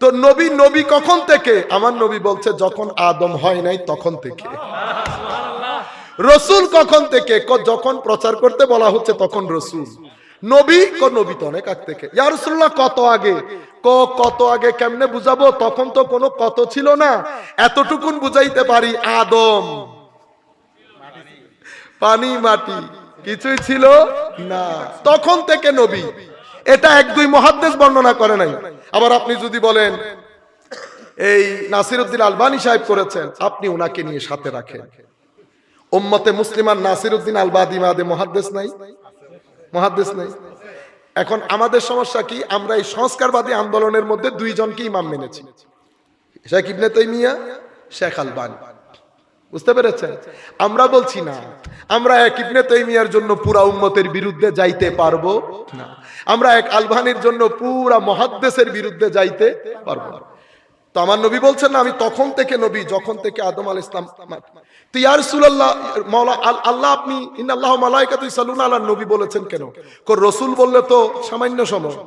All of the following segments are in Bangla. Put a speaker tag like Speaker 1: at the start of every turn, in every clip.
Speaker 1: তো নবী নবী কখন থেকে? আমার নবী বলছে, যখন আদম হয় নাই তখন থেকে। রসুল কখন থেকে? যখন প্রচার করতে বলা হচ্ছে তখন রসুল। নবী, ক, নবী তো অনেক আগ থেকে। ইয়া রাসূলুল্লাহ, কত আগে? ক, কত আগে কেমনে বুঝাবো? তখন তো কোনো কত ছিল না। এতটুকুন বুঝাইতে পারি, আদম। পানি, মাটি। কিছুই ছিল না। তখন থেকে নবী। এটা এক, দুই মহাদ্দেশ বর্ণনা করে নাই। আবার আপনি যদি বলেন, এই নাসিরউদ্দিন আলবানী সাহেব করেছেন, আপনি ওনাকে নিয়ে সাথে রাখেন। উম্মতে মুসলিমান নাসিরউদ্দিন আলবাদি মাদে মহাদ্দেশ নাই? মহাদ্দেশ নাই। এখন আমাদের সমস্যা কি, আমরা এই সংস্কারবাদী আন্দোলনের মধ্যে দুইজনকে ইমাম মেনেছি। Sheikh Ibn Taymiyyah, Sheikh Albani. বুঝতে পেরেছেন? আমরা বলছি না, আমরা এক ইবনে তাইমিয়ার জন্য পুরা উম্মতের বিরুদ্ধে যাইতে পারব না। আমরা এক আলবানির জন্য পুরা মহাদ্দেশের বিরুদ্ধে যাইতে পারব না। তো আমার নবী বলছেন, না, আমি তখন থেকে নবী, যখন থেকে আদম আল ইসলাম তো ইয়ার আল্লাহ আপনি ইন আল্লাহ মালাইকাতু সালুন আল্লাহ নবী বলেছেন কেন? কো রসুল বললে তো সামান্য সময়।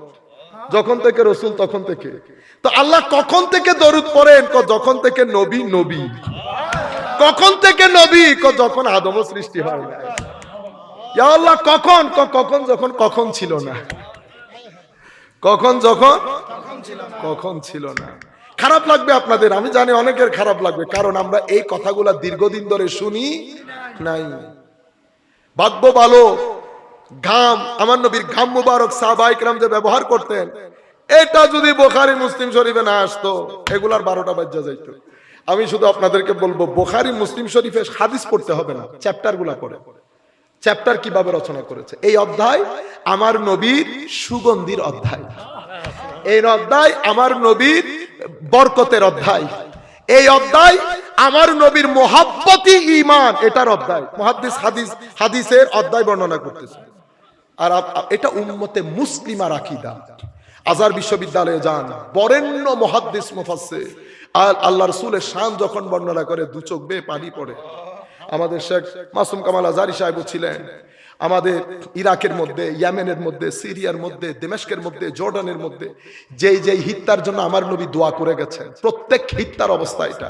Speaker 1: যখন থেকে রসুল, তখন থেকে। তো আল্লাহ কখন থেকে দরুদ পড়েন? ক যখন থেকে নবী নবী। কখন থেকে নবী? ক যখন আদম সৃষ্টি হয় ইয়া আল্লাহ, কখন? ক কখন যখন, কখন ছিল না। কখন, যখন? কখন ছিল না। খারাপ লাগবে আপনাদের, আমি জানি অনেকের খারাপ লাগবে, কারণ আমরা এই কথাগুলা দীর্ঘদিন ধরে শুনি নাই। ভাগ্য ভালো, ঘাম, আমার নবীর ঘাম মুবারক সাহবাইকরাম যে ব্যবহার করতেন, এটা যদি বোখারি মুসলিম শরীফে না আসতো, এগুলার বারোটা বাজ্যা যাইত। আমি শুধু আপনাদেরকে বলব, বোখারি মুসলিম শরীফে হাদিস পড়তে হবে না চ্যাপ্টারগুলা পড়ে। চ্যাপ্টার কীভাবে রচনা করেছে? এই অধ্যায় আমার নবীর সুগন্ধির অধ্যায়। এই অধ্যায় আমার নবীর বরকতের অধ্যায়। এই অধ্যায় আমার নবীর মোহাব্বতি ইমান এটার অধ্যায়। মহাদ্দিস হাদিস, হাদিসের অধ্যায় বর্ণনা করতেছে। আর এটা উম্মতে মুসলিমার আকিদা। আজার বিশ্ববিদ্যালয়ে যান, বরেণ্য মহাদ্দিস মুফাসসির। আর আল্লাহ রসুলের শান যখন বর্ণনা করে, দু চোখ বেয়ে পানি পড়ে। আমাদের শেখ মাসুম কামাল আজারি সাহেব ছিলেন। আমাদের ইরাকের মধ্যে, ইয়ামেনের মধ্যে, সিরিয়ার মধ্যে দেমেস্কের মধ্যে, জর্ডানের মধ্যে যেই যেই হিত্তার জন্য আমার নবী দোয়া করে গেছেন। প্রত্যেক হিত্তার অবস্থা এটা।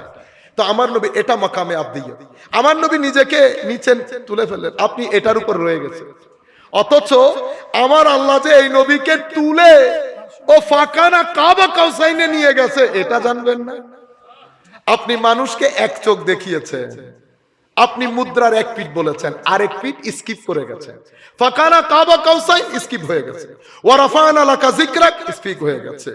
Speaker 1: তো আমার নবী এটা মাকামে আব্দিয়া আমার নবী নিজেকে নিচে তুলে ফেললেন। আপনি এটার উপর রয়ে গেছেন। অথচ আমার আল্লাহ যে এই নবীকে তুলে ও ফাঁকানা কাবা কাউসাইনে নিয়ে গেছে, এটা জানবেন না। আপনি মানুষকে এক চোখ দেখিয়েছেন। আপনি মুদ্রার এক পিঠ বলেছেন, আরেক পিঠ স্কিপ করে গেছেন। ফাকানা কাবা কাউসাইন স্কিপ হয়ে গেছে। ওয়ারাফানা লাকা যিকরাক স্কিপ হয়ে গেছে।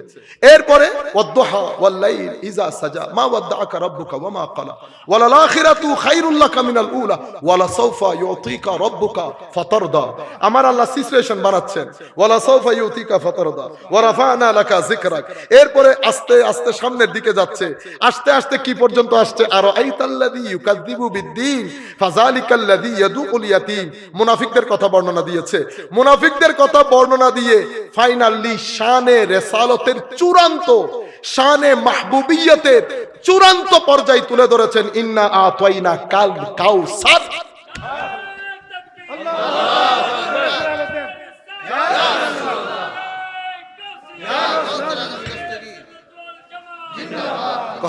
Speaker 1: এরপরে, ওয়াদ্দুহা ওয়াল্লাইল ইজা সাজা, মা ওয়াদ্দাআকা রাব্বুকা ওয়া মা ক্বালা। ওয়ালাল আখিরাতু খায়রুল লাকা মিনাল উলা ওয়ালা সাওফা ইউতিকা রাব্বুকা ফাতারদা। আমার আল্লাহ সিচুয়েশন বানাচ্ছেন ওয়ালা সাওফা ইউতিকা ফাতারদা, ওয়ারাফানা লাকা যিকরাক। এরপরে আস্তে আস্তে সামনের দিকে যাচ্ছে। আস্তে আস্তে কি পর্যন্ত আসছে? আর আইতাল্লাযী ইউকাযযিবু ফাযালিকাল্লাযী ইয়াদুকুল ইয়াতীম। মুনাফিকদের কথা বর্ণনা দিয়েছে। মুনাফিকদের কথা বর্ণনা দিয়ে ফাইনালি শানে রেসালতের চূড়ান্ত, শানে চূড়ান্ত পর্যায়ে তুলে ধরেছেন ইন্না আতাইনা কাল কাউসার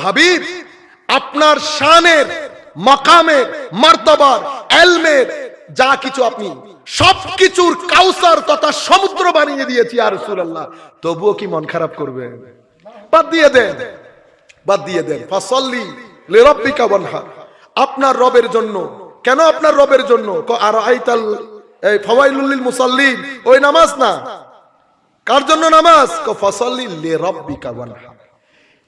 Speaker 1: হাবিব, আপনার শানের মাকামের মার্তাবার এলমের যা কিছু আপনি, সবকিছুর কাউসার তথা সমুদ্র বানিয়ে দিয়েছি আর রাসূলুল্লাহ। তবুও কি মন খারাপ করবে? বাদ দিয়ে দেন, বাদ দিয়ে দেন। ফাসাল্লি লিরাব্বিকা ওয়ানহার আপনার রবের জন্য, কেন আপনার রবের জন্য? আর আইতাল এই ফাওয়াইলুল লিল মুসাল্লিন। ওই নামাজ না। কার জন্য নামাজ? ক, ফাসাল্লি লিরাব্বিকা ওয়ানহার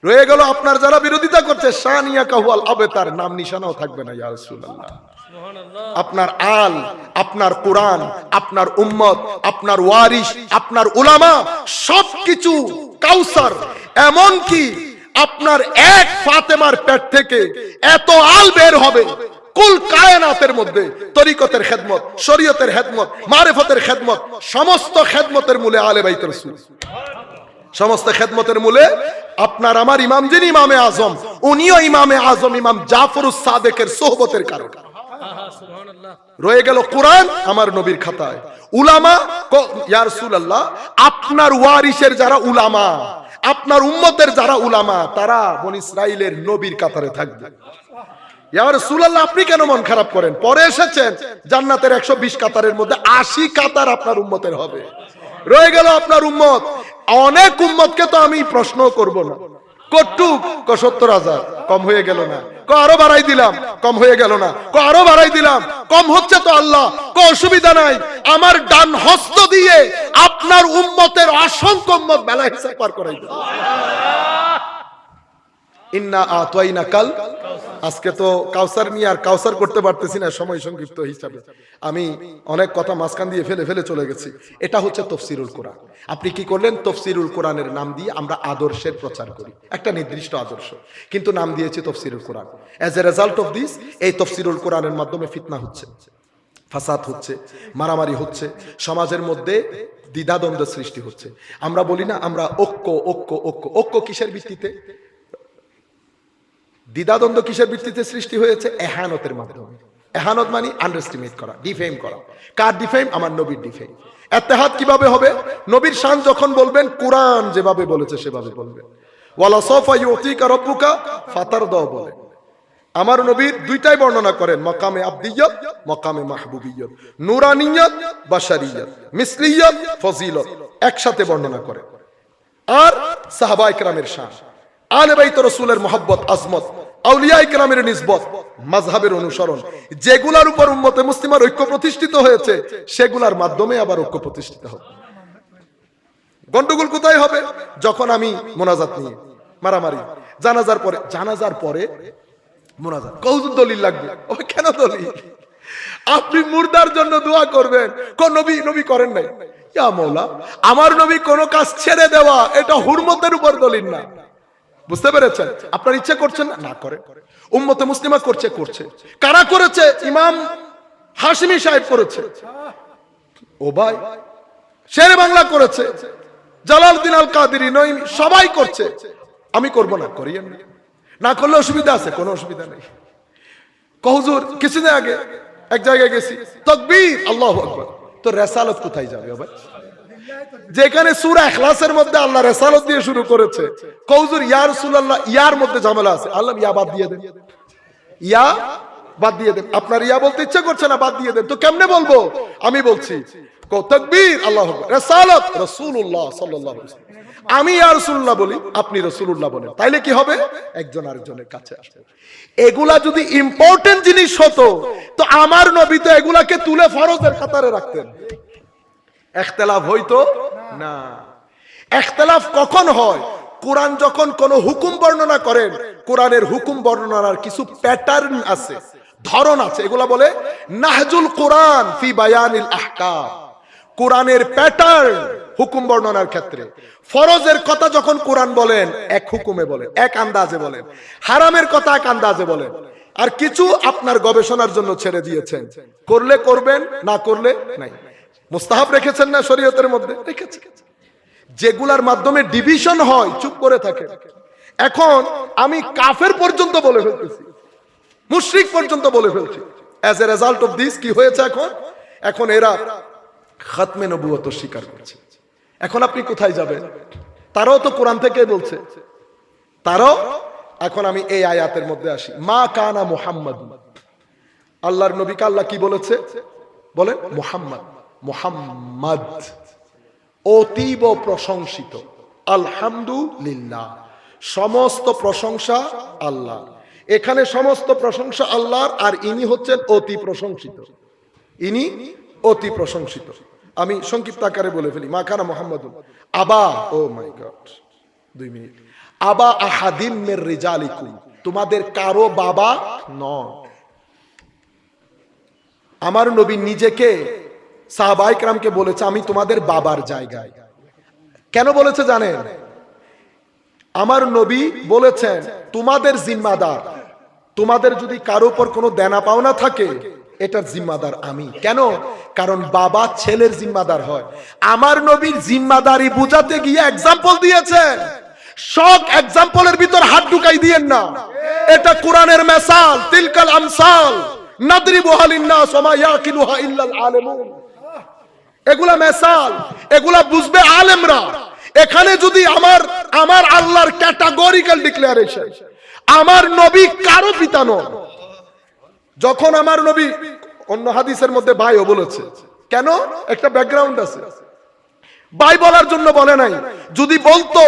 Speaker 1: রয়ে গেল আপনার যারা বিরোধিতা করছে সানিয়া কাহুয়াল আবে তার নাম নিশানাও থাকবে না ইয়া রাসূলুল্লাহ। আপনার আল আপনার কোরআন আপনার উম্মত আপনার ওয়ারিস আপনার উলামা সবকিছু কাউসার। এমন কি আপনার এক ফাতেমার পেট থেকে এত আল বের হবে কুল কায়নাতের মধ্যে তরিকতের খেদমত শরীয়তের খেদমত মারেফতের খেদমত সমস্ত খেদমতের মূলে আলে বাইত রাসূল। সমস্ত খেদমতের মূলে আপনার আমার ইমাম যিনি ইমামে আজম, উনিও ইমামে আজম, ইমাম জাফরুস সাদেকের সোহবতের কারণ। রয়ে গেল কোরআন আমার নবীর খাতায়। উলামা ক- ইয়া আপনার ওয়ারিসের যারা উলামা, আপনার উম্মতের যারা উলামা, তারা বন ইসরাইলের নবীর কাতারে থাকবে। আপনি কেন মন খারাপ করেন? পরে এসেছেন, জান্নাতের একশো বিশ কাতারের মধ্যে আশি কাতার আপনার উম্মতের হবে। রয়ে গেল আপনার উম্মত অনেক উম্মতকে তো আমি প্রশ্ন করব না। কটুক ক সত্তর হাজার, কম হয়ে গেল না। আরও বাড়াই দিলাম, কম হয়ে গেল না। আরও বাড়াই দিলাম, কম হচ্ছে তো আল্লাহ। অসুবিধা নাই। আমার ডান হস্ত দিয়ে আপনার উম্মতের অসংখ্য উম্মত বেলা হিসাব পার করাই দেব ইন্না আতওয়াইনা কাল আজকে তো কাউসার নিয়ে আর কাউসার করতে পারতেছি না সময় সংক্ষিপ্ত হিসাবে। আমি অনেক কথা মাঝখান দিয়ে ফেলে ফেলে চলে গেছি। এটা হচ্ছে তফসিরুল কোরআন। আপনি কি করলেন? তফসিরুল কোরআনের নাম দিয়ে আমরা আদর্শের প্রচার করি। একটা নির্দিষ্ট আদর্শ। কিন্তু নাম দিয়েছি Tafsirul Quran. As a result of this এই তফসিরুল কোরআনের মাধ্যমে ফিতনা হচ্ছে। ফাসাদ হচ্ছে। মারামারি হচ্ছে। সমাজের মধ্যে দ্বিধাদ্বন্দ্ব সৃষ্টি হচ্ছে। আমরা বলি না, আমরা ঐক্য ঐক্য ঐক্য। ঐক্য কিসের ভিত্তিতে? দ্বিধাদ্বন্দ্ব কিসের ভিত্তিতে সৃষ্টি হয়েছে? এহানতের মাধ্যমে। এহানত মানে আন্ডারস্টিমেট করা ডিফেম করা। কার ডিফেম আমার নবীর ডিফেম এতেহাদ কীভাবে হবে? নবীর শান যখন বলবেন, কোরআন যেভাবে বলেছে, সেভাবে বলবেন। আমার নবীর দুইটাই বর্ণনা করেন, মকামে আব্দিয়ত, মকামে মাহবুবিয়ত। নুরানিয়ত, বাশারিয়ত। মিসলিয়ত, ফজিলত। একসাথে বর্ণনা করেন। আর সাহাবা ইকরামের শান। আলে রসুলের মোহাব্বত, আজমত। আউলিয়া ইকরামের নিসবত, মাযহাবের অনুসরণ। যেগুলার উপর উম্মতে মুসলিমার ঐক্য প্রতিষ্ঠিত হয়েছে, সেগুলার মাধ্যমে আবার ঐক্য প্রতিষ্ঠিত হবে। গন্ডগোল কোথায় হবে? যখন আমি মোনাজাত নিয়ে, মারামারি, জানাজার পরে জানাজার পরে মোনাজাত। কৌজুর দলিল লাগবে? ও কেন দলিল? আপনি মুর্দার জন্য দোয়া করবেন। কোন নবী নবী করেন নাই। ইয়া মৌলা, আমার নবী কোন কাজ ছেড়ে দেওয়া, এটা হুরমতের উপর দলিল না। বুঝতে পেরেছেন? আপনার ইচ্ছে করছেন না? করে। উম্মতে মুসলিমা করছে করছে। কারা করেছে? ইমাম হাসিমি সাহেব করেছে। ও ভাই, শেরে বাংলা করেছে। জালালউদ্দিন আল কাদেরি সবাই করছে। আমি করব না করি না। না করলে অসুবিধা আছে, কোনো অসুবিধা নেই। কহুজুর কিছুদিন আগে এক জায়গায় গেছি। তকবীর, আল্লাহ আকবার। তো রেসালত কোথায় যাবে, ও ভাই? যেখানে সুরা এখলাসের মধ্যে আল্লাহ রেসালত দিয়ে শুরু করেছে। কৌজুর ইয়া রাসূলুল্লাহ, ইয়ার মধ্যে ঝামেলা আছে। আল্লাহ ইয়া বাদ দিয়ে দেন। ইয়া বাদ দিয়ে দেন। আপনার ইয়া বলতে ইচ্ছা করছে না, বাদ দিয়ে দেন। তো কেমনে বলব? আমি বলছি আল্লাহু রেসালত আমি বলি, আপনি বলেন। তাইলে কি হবে? একজন আরেকজনের কাছে আসবে। এগুলা যদি ইম্পর্টেন্ট জিনিস হতো, তো আমার নবী তো এগুলাকে তুলে ফরজের কাতারে রাখতেন। এখতলাফ হইতো না। এখতলাফ কখন হয়? কোরআন যখন কোন হুকুম বর্ণনা করেন, কোরআনের হুকুম বর্ণনার কিছু প্যাটার্ন আছে, ধরন আছে, এগুলা বলে নাহজুল কোরআন ফি বায়ানিল আহকাম। কোরআনের প্যাটার্ন হুকুম বর্ণনার ক্ষেত্রে। ফরজের কথা যখন কোরআন বলেন, এক হুকুমে বলেন, এক আন্দাজে বলেন, হারামের কথা এক আন্দাজে বলেন, আর কিছু আপনার গবেষণার জন্য ছেড়ে দিয়েছেন। করলে করবেন, না করলে নাই। মুস্তাহাব রেখেছেন না শরীয়তের মধ্যে? রেখেছেন যেগুলার মাধ্যমে ডিভিশন হয়, চুপ করে থাকে। এখন আমি কাফের পর্যন্ত বলে ফেলতেছি, মুশরিক পর্যন্ত বলে ফেলছি। As a result of this কি হয়েছে এখন? এখন এরা খাতমে নবুয়ত স্বীকার করছে। এখন আপনি কোথায় যাবেন? তারাও তো কোরআন থেকে বলছে। তারাও, এখন আমি এই আয়াতের মধ্যে আসি। মা কানা মুহাম্মদ আল্লাহর নবীকে আল্লাহ কি বলেছে? বলে মুহাম্মদ। মুহাম্মদ। অতীব প্রশংসিত। আলহামদুলিল্লাহ। সমস্ত প্রশংসা আল্লাহ এখানে সমস্ত প্রশংসা আল্লাহর আর ইনি হচ্ছেন অতি প্রশংসিত। ইনি অতি প্রশংসিত। আমি সংক্ষিপ্ত আকারে বলে ফেলি। মাখানা মোহাম্মদ আবা, ও মাই গড। দুই মিনিট। আবা আহাদিম মের রিজালিকুম। তোমাদের কারও বাবা নন। আমার নবী নিজেকে সাহাবাইকরামকে বলেছে, আমি তোমাদের বাবার জায়গায়। কেন বলেছে জানেন? আমার নবী বলেছেন, তোমাদের জিম্মাদার। তোমাদের যদি কারও উপর কোনো দেনা পাওনা থাকে, এটার জিম্মাদার আমি। কেন? কারণ বাবা ছেলের জিম্মাদার হয়। আমার নবীর জিম্মাদারি বুঝাতে গিয়ে এক্সাম্পল দিয়েছেন। সব এক্সাম্পলের ভিতর হাত ঢুকাই দিয়েন না। এটা কোরআনের মেসাল, তিলকাল আমসাল। নাদরিবু হালিন্নাস ওয়া মা ইয়াকিলুহা ইল্লাল আলিমুন। এগুলা মেসাল, এগুলা বুঝবে আলেমরা। এখানে যদি আমার আমার আল্লাহর ক্যাটাগরিক্যাল ডিক্লারেশন আমার নবী কারও পিতা নন। যখন আমার নবী অন্য হাদিসের মধ্যে ভাইও বলেছে, কেন? একটা ব্যাকগ্রাউন্ড আছে। ভাই বলার জন্য বলে নাই। যদি বলতো,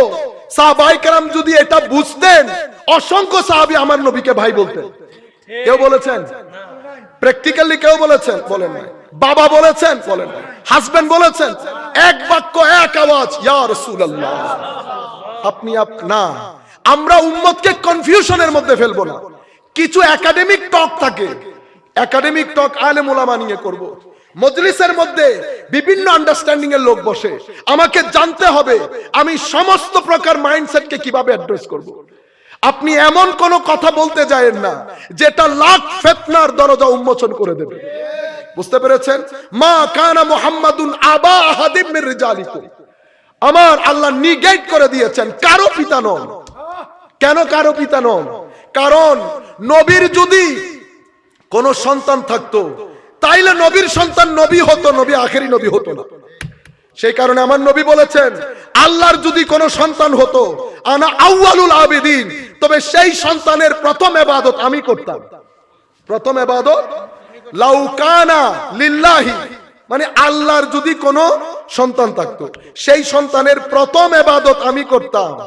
Speaker 1: সাহাবাই কারাম যদি এটা বুঝতেন, অসংখ্য সাহাবী আমার নবীকে ভাই বলতেন। কেউ বলেছেন? প্র্যাকটিক্যালি কেউ বলেছেন? বলেন নাই। বাবা বলেছেন, বলেন হাজবেন্ড বলেছেন, এক বাক্য, এক আওয়াজ, ইয়া রাসূলুল্লাহ। আপনি আপ- না, আমরা উম্মতকে কনফিউশনের মধ্যে ফেলব না। কিছু একাডেমিক টক থাকে। একাডেমিক টক আলেম ওলামা নিয়ে করব। মজলিসের মধ্যে বিভিন্ন আন্ডারস্ট্যান্ডিং এর লোক বসে। আমাকে জানতে হবে, আমি সমস্ত প্রকার মাইন্ডসেটকে কীভাবে অ্যাড্রেস করব। আপনি এমন কোন কথা বলতে যায়েন না, যেটা লাখ ফেতনার দরজা উন্মোচন করে দেবে। বুঝতে পেরেছেন? মা কানা মুহাম্মাদুন আবা আহাদিম মির আমার আল্লাহ নিগেট করে দিয়েছেন, কারও পিতা নন। কেন কারও পিতা নন? কারণ নবীর যদি কোন সন্তান থাকতো, তাইলে নবীর সন্তান নবী হতো, নবী আখেরি নবী হতো না। সেই কারণে আমার নবী বলেছেন, আল্লাহর যদি কোনো সন্তান হতো, আনা আউয়ালুল আবেদিন, তবে সেই সন্তানের প্রথম এবাদত আমি করতাম। প্রথম এবাদত লাউকানা লিল্লাহি। মানে আল্লাহর যদি কোনো সন্তান থাকতো, সেই সন্তানের প্রথম এবাদত আমি করতাম।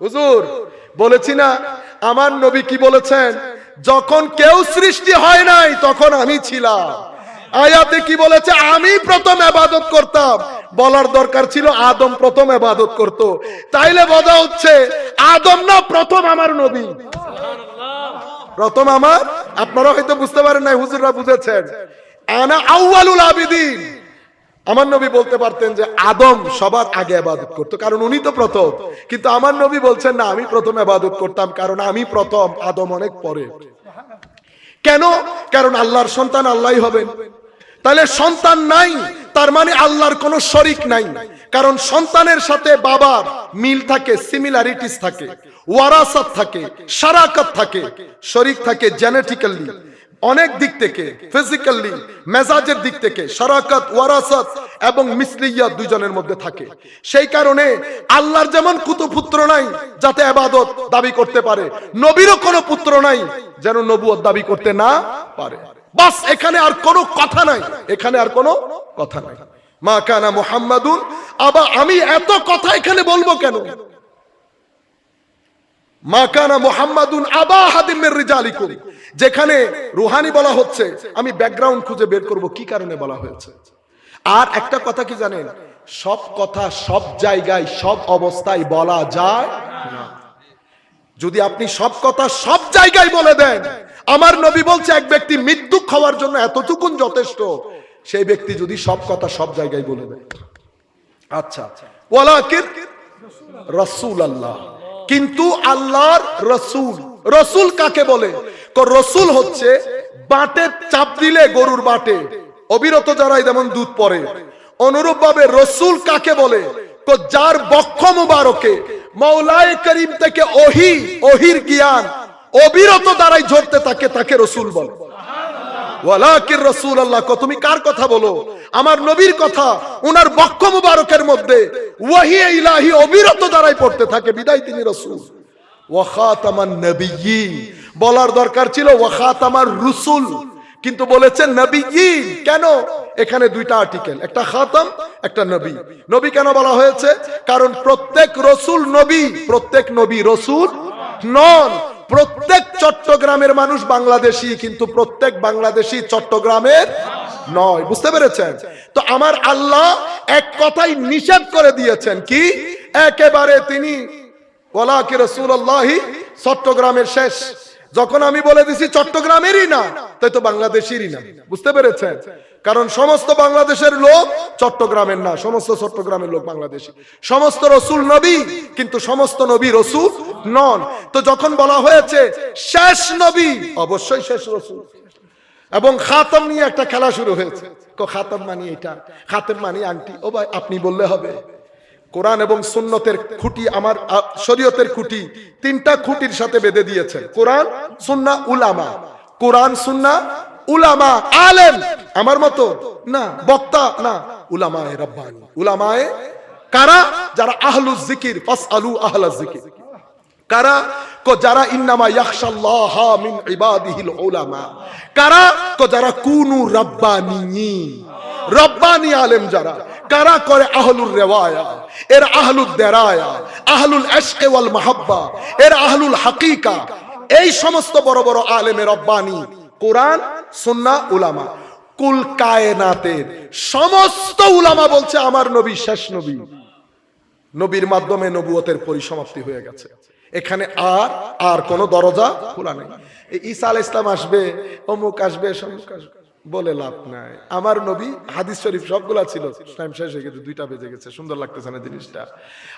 Speaker 1: হুজুর, বলেছি না, আমার নবী কি বলেছেন? যখন কেউ সৃষ্টি হয় নাই, তখন আমি ছিলাম। আয়াতে কি বলেছে? আমি প্রথম আবাদত করতাম। বলার দরকার ছিল আদম প্রথম আবাদত করত। তাইলে বোঝা হচ্ছে, আদম না প্রথম আমার নবী। প্রথম আমার আপনারা হয়তো বুঝতে পারেন নাই, হুজুররা বুঝেছেন। আনা আউয়ালুল আবিদিন। আমার নবী বলতে পারতেন যে আদম সবার আগে আবাদত করতো, কারণ উনি তো প্রথম। কিন্তু আমার নবী বলছেন, না, আমি প্রথম আবাদত করতাম, কারণ আমি প্রথম আদম অনেক পরে। কেন? কারণ আল্লাহর সন্তান আল্লাহই হবেন। তাহলে সন্তান নাই, তার মানে আল্লাহর কোনো শরিক নাই। কারণ সন্তানের সাথে বাবার মিল থাকে সিমিলারিটিস থাকে, ওয়ারাসাত থাকে, সারাকাত থাকে, শরিক থাকে জেনেটিক্যালি অনেক দিক থেকে ফিজিক্যালি মেজাজের দিক থেকে সারাকাত, ওয়ারাসাত এবং মিসলিয়া দুইজনের মধ্যে থাকে। সেই কারণে আল্লাহর যেমন কুতু পুত্র নাই, যাতে আবাদত দাবি করতে পারে, নবীরও কোনো পুত্র নাই, যেন নবুয়ত দাবি করতে না পারে। বাস, এখানে আর কোনো কথা নাই। এখানে আর কোনো কথা নাই। মা কানা মুহাম্মাদুন। আবার আমি এত কথা এখানে বলব কেন? মা কানা মুহাম্মাদুন আবা হাদিমের যেখানে রুহানি বলা হচ্ছে, আমি ব্যাকগ্রাউন্ড খুঁজে বের করব কি কারণে বলা হয়েছে। আর একটা কথা কি জানেন? সব কথা সব জায়গায়, সব অবস্থায় বলা যায় যদি আপনি সব কথা সব জায়গায় বলে দেন আমার নবী বলছে, এক ব্যক্তি মৃত্যু খাওয়ার জন্য এতটুকুন যথেষ্ট। সেই ব্যক্তি যদি সব কথা সব জায়গায় বলে দেয়। আচ্ছা। ওয়ালাকিন রসুল আল্লাহ কিন্তু আল্লাহর রসুল কাকে বলে? হচ্ছে বাটে চাপ দিলে গরুর অবিরত যারাই যেমন দুধ পরে। অনুরূপ ভাবে রসুল কাকে বলে? যার বক্ষ মুবারকে। মৌলায় করিম থেকে ওহি, ওহির জ্ঞান অবিরত দ্বারাই ঝরতে থাকে তাকে রসুল বলে। তুমি কার কথা বলো? আমার নবীর কথা, উনার বক্ষ মুবারকের মধ্যে অবিরত দ্বারাই পড়তে থাকে, বিদায় তিনি রসুল। বলার দরকার ছিল ওয়াখাতামার রুসুল। কিন্তু বলেছেন নবিয়্যিন কেন? এখানে দুইটা আর্টিকেল একটা খাতাম, একটা নবী। নবী কেন বলা হয়েছে? কারণ প্রত্যেক রসুল নবী, প্রত্যেক নবী রসুল নন। প্রত্যেক চট্টগ্রামের মানুষ বাংলাদেশি, কিন্তু প্রত্যেক বাংলাদেশি চট্টগ্রামের নয়। বুঝতে পেরেছেন? তো আমার আল্লাহ এক কথাই নিষেধ করে দিয়েছেন কি? একেবারে তিনি চট্টগ্রামের শেষ। যখন আমি বলে দিছি চট্টগ্রামেরই না, তাই তো বাংলাদেশেরই না। বুঝতে পেরেছেন? কারণ সমস্ত বাংলাদেশের লোক চট্টগ্রামের না, সমস্ত চট্টগ্রামের লোক বাংলাদেশি। সমস্ত রসুল নবী, কিন্তু সমস্ত নবী রসুল নন। তো যখন বলা হয়েছে শেষ নবী, অবশ্যই শেষ রসুল। এবং খাতম নিয়ে একটা খেলা শুরু হয়েছে। খাতম মানি এটা, খাতম মানি আংটি। ও ভাই, আপনি বললে হবে। কোরআন এবং সুন্নতের খুঁটি আমার শরীয়তের খুঁটি তিনটা খুঁটির সাথে বেঁধে দিয়েছে কোরআন, সুন্না, উলামা। কোরআন, সুন্না উলামা আলেম। আমার মতো? না। বক্তা? না। উলামায়ে রব্বানি। উলামায়ে কারা? যারা আহলু জিকির ফাস আলু আহলা জিকির কারা? কো যারা ইন্নামা ইয়াখশাল্লাহ মিন ইবাদিহিল উলামা। কারা? কো যারা কুনু রব্বানি আলেম যারা। কারা করে আহলুর রেওয়ায়া? এর আহলুদ দেরায়া। আহলুল ইশক ওয়াল মাহাব্বা। এর আহলুল হাকিকা। এই সমস্ত বড় বড় আলেমের রব্বানি। কোরআন সুন্নাহ উলামা। কুল কায়নাতের সমস্ত উলামা বলছে আমার নবী, শেষ নবী। নবীর মাধ্যমে নবুয়তের পরিসমাপ্তি হয়ে গেছে। এখানে আর আর কোনো দরজা খোলা নেই। ঈসা আল ইসলাম আসবে, অমুক আসবে, সমুক আসবে। বলে লাভ নাই। আমার নবী হাদিস শরীফ সবগুলা ছিল। টাইম শেষ হয়ে গেছে, দুইটা বেজে গেছে, সুন্দর লাগতেছে না জিনিসটা?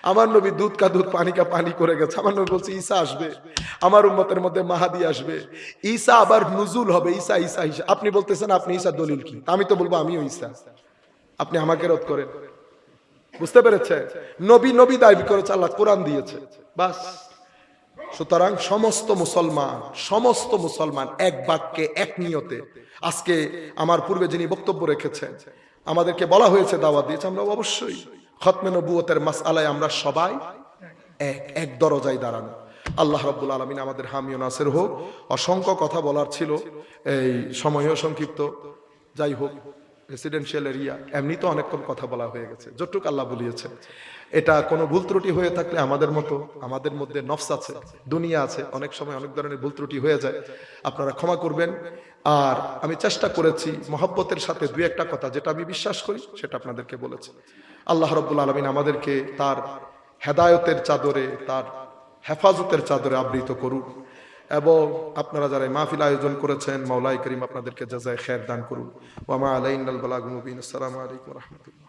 Speaker 1: আমার নবী দুধ কা দুধ পানি কা পানি করে গেছে। আমার নবী বলছে, ঈসা আসবে। আমার উম্মতের মধ্যে মাহাদি আসবে। ঈসা আবার নুজুল হবে, ঈসা ঈসা ঈসা। আপনি বলতেছেন, আপনি ঈসা দলিল কি? আমি তো বলব, আমিও ঈসা। আপনি আমাকে রোধ করেন। বুঝতে পেরেছে? নবী নবী দাবি করেছে, আল্লাহ কোরআন দিয়েছে। বাস। সুতরাং সমস্ত মুসলমান সমস্ত মুসলমান এক বাক্যে, এক নিয়তে আজকে আমার পূর্বে যিনি বক্তব্য রেখেছেন, আমাদেরকে বলা হয়েছে, দাওয়াত দিয়েছে আমরা অবশ্যই খতমে নবুয়তের মাস আলায় আমরা সবাই এক এক দরজায় দাঁড়ানো আল্লাহ রব্বুল আলমিন আমাদের হামিও নাসের হোক। অসংখ্য কথা বলার ছিল, এই সময়ও সংক্ষিপ্ত। যাই হোক রেসিডেন্সিয়াল এরিয়া এমনি তো অনেকক্ষণ কথা বলা হয়ে গেছে। যতটুকু আল্লাহ বলিয়েছে এটা কোনো ভুল ত্রুটি হয়ে থাকলে আমাদের মতো, আমাদের মধ্যে নফস আছে, দুনিয়া আছে, অনেক সময় অনেক ধরনের ভুল ত্রুটি হয়ে যায়। আপনারা ক্ষমা করবেন। আর আমি চেষ্টা করেছি মহব্বতের সাথে দুই একটা কথা, যেটা আমি বিশ্বাস করি, সেটা আপনাদেরকে বলেছি। আল্লাহ রব্বুল আলমিন আমাদেরকে তার হেদায়তের চাদরে, তার হেফাজতের চাদরে আবৃত করুন। এবং আপনারা যারা মাহফিল আয়োজন করেছেন মাওলাই করিম আপনাদেরকে জাজায় খের দান করুন। আলাইনাল বালাগুল মুবিন। আসসালামু আলাইকুম রহমতুল্লাহ।